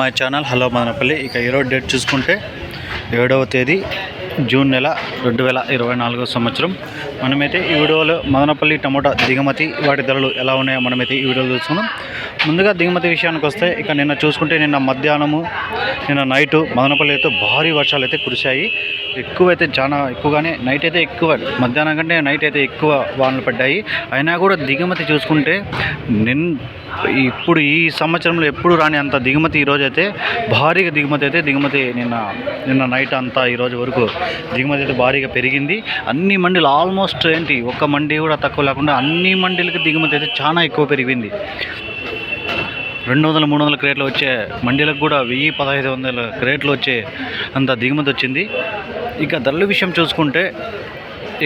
My channel hello Madanapalle ఇక ఈరోజు date చూసుకుంటే ఏడవ తేదీ జూన్ నెల రెండు వేల ఇరవై నాలుగో సంవత్సరం. మనమైతే ఈ వీడియోలో మదనపల్లి టమోటా దిగుమతి వాటి ధరలు ఎలా ఉన్నాయో మనమైతే ఈ వీడియోలో చూసుకుందాం. ముందుగా దిగుమతి విషయానికి వస్తే ఇక నిన్న చూసుకుంటే నిన్న మధ్యాహ్నము నిన్న నైటు మదనపల్లి అయితే భారీ వర్షాలు అయితే కురిశాయి. ఎక్కువ అయితే చాలా ఎక్కువగానే నైట్ అయితే ఎక్కువ మధ్యాహ్నం కంటే నైట్ అయితే ఎక్కువ వానలు పడ్డాయి. అయినా కూడా దిగుమతి చూసుకుంటే నిన్ ఇప్పుడు ఈ సంవత్సరంలో ఎప్పుడు రాని అంత దిగుమతి ఈరోజు అయితే భారీగా దిగుమతి అయితే దిగుమతి నిన్న నిన్న నైట్ అంతా ఈరోజు వరకు దిగుమతి అయితే భారీగా పెరిగింది. అన్ని మండీలు ఆల్మోస్ట్ ఏంటి ఒక్క మండీ కూడా తక్కువ లేకుండా అన్ని మండీలకి దిగుమతి అయితే చాలా ఎక్కువ పెరిగింది. రెండు వందల మూడు వందల క్రేట్లు వచ్చే మండీలకు కూడా వెయ్యి పదహైదు వందల క్రేట్లు వచ్చే అంత దిగుమతి వచ్చింది. ఇక ధరల విషయం చూసుకుంటే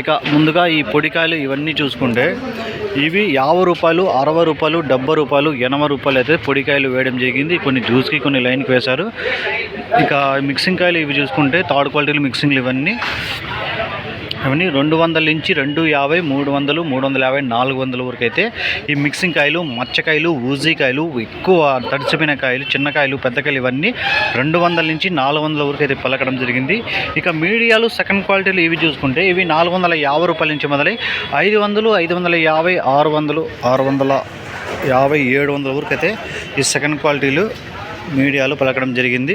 ఇక ముందుగా ఈ పొడికాయలు ఇవన్నీ చూసుకుంటే ఇవి యాభై రూపాయలు అరవై రూపాయలు డెబ్బై రూపాయలు ఎనభై రూపాయలు అయితే పొడికాయలు వేయడం జరిగింది. కొన్ని జ్యూస్కి కొన్ని లైన్కి వేశారు. ఇక మిక్సింగ్ కాయలు ఇవి చూసుకుంటే థర్డ్ క్వాలిటీలు మిక్సింగ్లు ఇవన్నీ. అవన్నీ రెండు వందల నుంచి రెండు యాభై మూడు వందలు మూడు వందల యాభై నాలుగు వందల వరకు అయితే ఈ మిక్సింగ్ కాయలు మచ్చకాయలు ఊజీకాయలు ఎక్కువ తడిచిపోయిన కాయలు చిన్న కాయలు పెద్ద కాయలు ఇవన్నీ రెండు వందల నుంచి నాలుగు వందల వరకు అయితే పలకడం జరిగింది. ఇక మీడియాలు సెకండ్ క్వాలిటీలు ఇవి చూసుకుంటే ఇవి నాలుగు వందల యాభై రూపాయల నుంచి మొదలై ఐదు వందలు ఐదు వందల యాభై ఆరు వందలు ఆరు వందల యాభై ఏడు వందల వరకు అయితే ఈ సెకండ్ క్వాలిటీలు మీడియాలు పలకడం జరిగింది.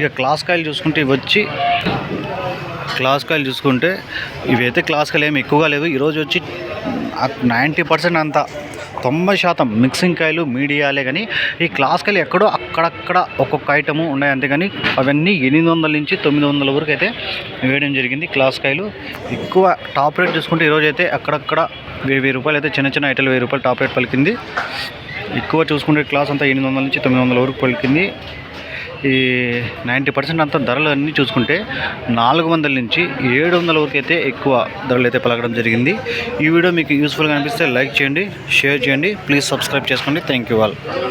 ఇక క్లాస్ కాయలు చూసుకుంటే ఇవి వచ్చి క్లాస్ కాయలు చూసుకుంటే ఇవైతే క్లాస్ కాయలు ఏమి ఎక్కువగా లేవు. ఈరోజు వచ్చి నైంటీ పర్సెంట్ అంతా తొంభై శాతం మిక్సింగ్ కాయలు మీడియాలే కానీ ఈ క్లాస్ కాయలు ఎక్కడో అక్కడక్కడ ఒక్కొక్క ఐటము ఉన్నాయి అంతేగాని అవన్నీ ఎనిమిది వందల నుంచి తొమ్మిది వందల వరకు అయితే వేయడం జరిగింది క్లాస్ కాయలు ఎక్కువ టాప్ రేట్ చూసుకుంటే ఈరోజు అయితే అక్కడక్కడ వెయ్యి వెయ్యి రూపాయలు అయితే చిన్న చిన్న ఐటలు వెయ్యి రూపాయలు టాప్ రేట్ పలికింది. ఎక్కువ చూసుకుంటే క్లాస్ అంతా ఎనిమిది వందల నుంచి తొమ్మిది వందల వరకు పలికింది. ఈ నైంటీ పర్సెంట్ అంతా ధరలు అన్నీ చూసుకుంటే నాలుగు వందల నుంచి ఏడు వందల వరకు అయితే ఎక్కువ ధరలు అయితే పలకడం జరిగింది. ఈ వీడియో మీకు యూస్ఫుల్గా అనిపిస్తే లైక్ చేయండి షేర్ చేయండి ప్లీజ్ సబ్స్క్రైబ్ చేసుకోండి. Thank you all